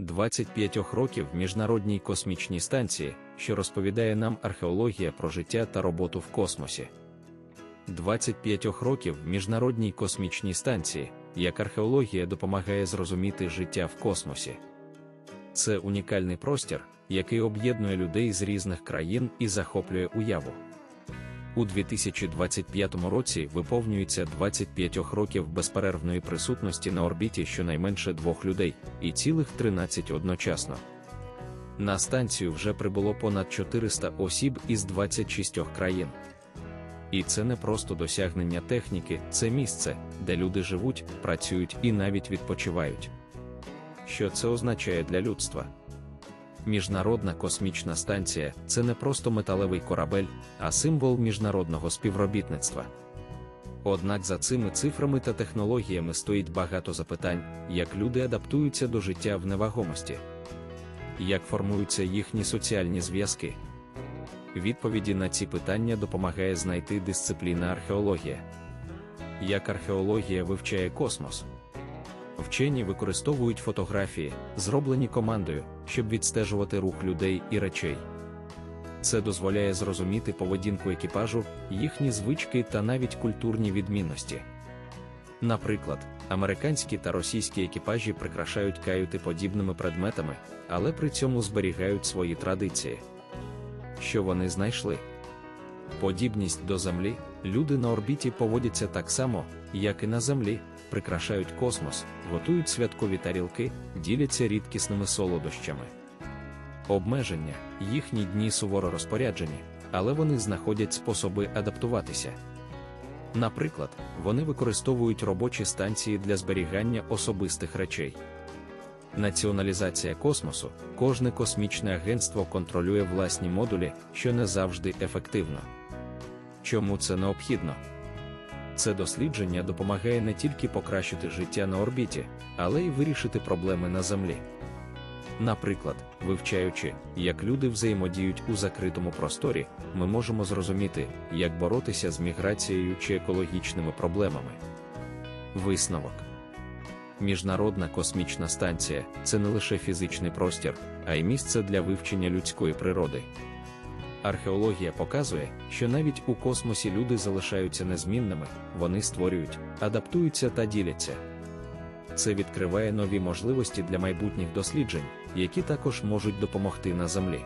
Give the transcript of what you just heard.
25 років в Міжнародній космічній станції, що розповідає нам археологія про життя та роботу в космосі. 25 років в Міжнародній космічній станції, як археологія допомагає зрозуміти життя в космосі. Це унікальний простір, який об'єднує людей з різних країн і захоплює уяву. У 2025 році виповнюється 25 років безперервної присутності на орбіті щонайменше двох людей, і цілих 13 одночасно. На станцію вже прибуло понад 400 осіб із 26 країн. І це не просто досягнення техніки, це місце, де люди живуть, працюють і навіть відпочивають. Що це означає для людства? Міжнародна космічна станція це не просто металевий корабель, а символ міжнародного співробітництва. Однак за цими цифрами та технологіями стоїть багато запитань, як люди адаптуються до життя в невагомості, як формуються їхні соціальні зв'язки. Відповіді на ці питання допомагає знайти дисципліна археологія. Як археологія вивчає космос? Вчені використовують фотографії, зроблені командою, щоб відстежувати рух людей і речей. Це дозволяє зрозуміти поведінку екіпажу, їхні звички та навіть культурні відмінності. Наприклад, американські та російські екіпажі прикрашають каюти подібними предметами, але при цьому зберігають свої традиції. Що вони знайшли? Подібність до Землі, люди на орбіті поводяться так само, як і на Землі, прикрашають космос, готують святкові тарілки, діляться рідкісними солодощами. Обмеження, їхні дні суворо розпоряджені, але вони знаходять способи адаптуватися. Наприклад, вони використовують робочі станції для зберігання особистих речей. Націоналізація космосу, кожне космічне агентство контролює власні модулі, що не завжди ефективно. Чому це необхідно? Це дослідження допомагає не тільки покращити життя на орбіті, але й вирішити проблеми на Землі. Наприклад, вивчаючи, як люди взаємодіють у закритому просторі, ми можемо зрозуміти, як боротися з міграцією чи екологічними проблемами. Висновок Міжнародна космічна станція це не лише фізичний простір, а й місце для вивчення людської природи. Археологія показує, що навіть у космосі люди залишаються незмінними, вони створюють, адаптуються та діляться. Це відкриває нові можливості для майбутніх досліджень, які також можуть допомогти на Землі.